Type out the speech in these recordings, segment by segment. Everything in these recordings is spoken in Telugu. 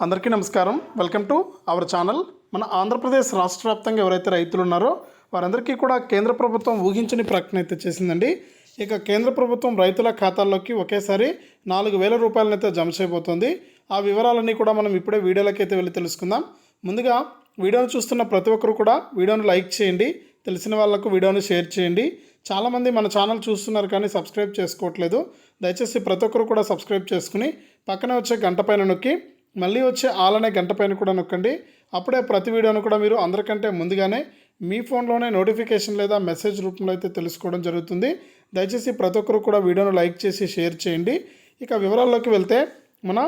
అందరికీ నమస్కారం. Welcome to our channel. మన ఆంధ్రప్రదేశ్ రాష్ట్ర వ్యాప్తంగా ఎవరైతే రైతులు ఉన్నారో వారందరికీ కూడా కేంద్ర ప్రభుత్వం ఊహించని ప్రకటన అయితే చేసిందండి. ఇక కేంద్ర ప్రభుత్వం రైతుల ఖాతాల్లోకి ఒకేసారి నాలుగు వేల రూపాయలనైతే జమ చేయబోతోంది. ఆ వివరాలన్నీ కూడా మనం ఇప్పుడే వీడియోలోకి అయితే వెళ్ళి తెలుసుకుందాం. ముందుగా వీడియోను చూస్తున్న ప్రతి ఒక్కరు కూడా వీడియోను లైక్ చేయండి తెలిసిన వాళ్ళకు వీడియోను షేర్ చేయండి. చాలామంది మన ఛానల్ చూస్తున్నారు కానీ సబ్స్క్రైబ్ చేసుకోవట్లేదు. దయచేసి ప్రతి ఒక్కరు కూడా సబ్స్క్రైబ్ చేసుకుని పక్కనే వచ్చే గంట పైన నొక్కి మళ్ళీ వచ్చే ఆలనే గంట పైన కూడా నొక్కండి. అప్పుడే ప్రతి వీడియోను కూడా మీరు అందరికంటే ముందుగానే మీ ఫోన్లోనే నోటిఫికేషన్ లేదా మెసేజ్ రూపంలో అయితే తెలుసుకోవడం జరుగుతుంది. దయచేసి ప్రతి ఒక్కరు కూడా వీడియోను లైక్ చేసి షేర్ చేయండి. ఇక వివరాల్లోకి వెళ్తే మన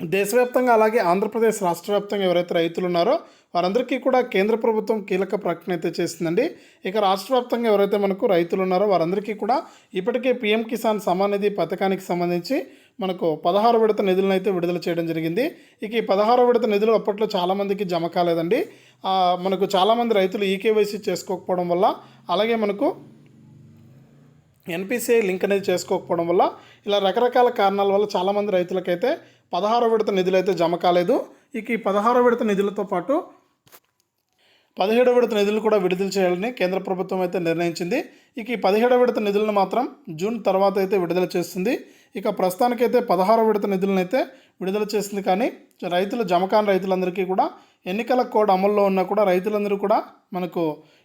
దేశవ్యాప్తంగా అలాగే ఆంధ్రప్రదేశ్ రాష్ట్ర వ్యాప్తంగా ఎవరైతే రైతులు ఉన్నారో వారందరికీ కూడా కేంద్ర ప్రభుత్వం కీలక ప్రకటన అయితే చేసిందండి. ఇక రాష్ట్ర వ్యాప్తంగా ఎవరైతే మనకు రైతులు ఉన్నారో వారందరికీ కూడా ఇప్పటికే పీఎం కిసాన్ సమాన్ నిధి పథకానికి సంబంధించి మనకు పదహారు విడత నిధులను అయితే విడుదల చేయడం జరిగింది. ఇక ఈ పదహారు విడత నిధులు అప్పట్లో చాలామందికి జమ కాలేదండి. మనకు చాలామంది రైతులు ఈకేవైసీ చేసుకోకపోవడం వల్ల అలాగే మనకు ఎన్పిసిఐ లింక్ అనేది చేసుకోకపోవడం వల్ల ఇలా రకరకాల కారణాల వల్ల చాలామంది రైతులకైతే పదహారు విడత నిధులు అయితే జమ కాలేదు. ఇక ఈ పదహారు విడత నిధులతో పాటు పదిహేడవ విడత నిధులు కూడా విడుదల చేయాలని కేంద్ర ప్రభుత్వం అయితే నిర్ణయించింది. ఇక ఈ పదిహేడవ విడత నిధులను మాత్రం జూన్ తర్వాత అయితే విడుదల చేస్తుంది. ఇక ప్రస్తుతానికైతే పదహారో విడత నిధులను అయితే విడుదల చేసింది కానీ రైతులు జమకాన్ రైతులందరికీ కూడా ఎన్నికల కోడ్ అమల్లో ఉన్నా కూడా రైతులందరూ కూడా మనకు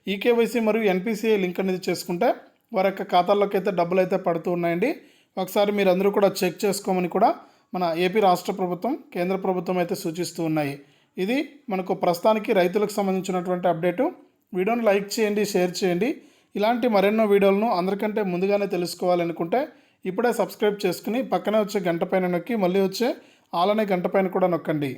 ఈకేవైసీ మరియు ఎన్పిసిఐ లింక్ అనేది చేసుకుంటే వారి యొక్క ఖాతాల్లోకి అయితే డబ్బులు అయితే పడుతూ ఉన్నాయండి. ఒకసారి మీరు అందరూ కూడా చెక్ చేసుకోమని కూడా మన ఏపీ రాష్ట్ర ప్రభుత్వం కేంద్ర ప్రభుత్వం అయితే సూచిస్తూ ఉన్నాయి. ఇది మనకు ప్రస్తుతానికి రైతులకు సంబంధించినటువంటి అప్డేటు. వీడియోని లైక్ చేయండి షేర్ చేయండి. ఇలాంటి మరెన్నో వీడియోలను అందరికంటే ముందుగానే తెలుసుకోవాలనుకుంటే ఇప్పుడే సబ్స్క్రైబ్ చేసుకుని పక్కనే వచ్చే గంట పైన నొక్కి మళ్ళీ వచ్చే ఆలనే గంట పైన కూడా నొక్కండి.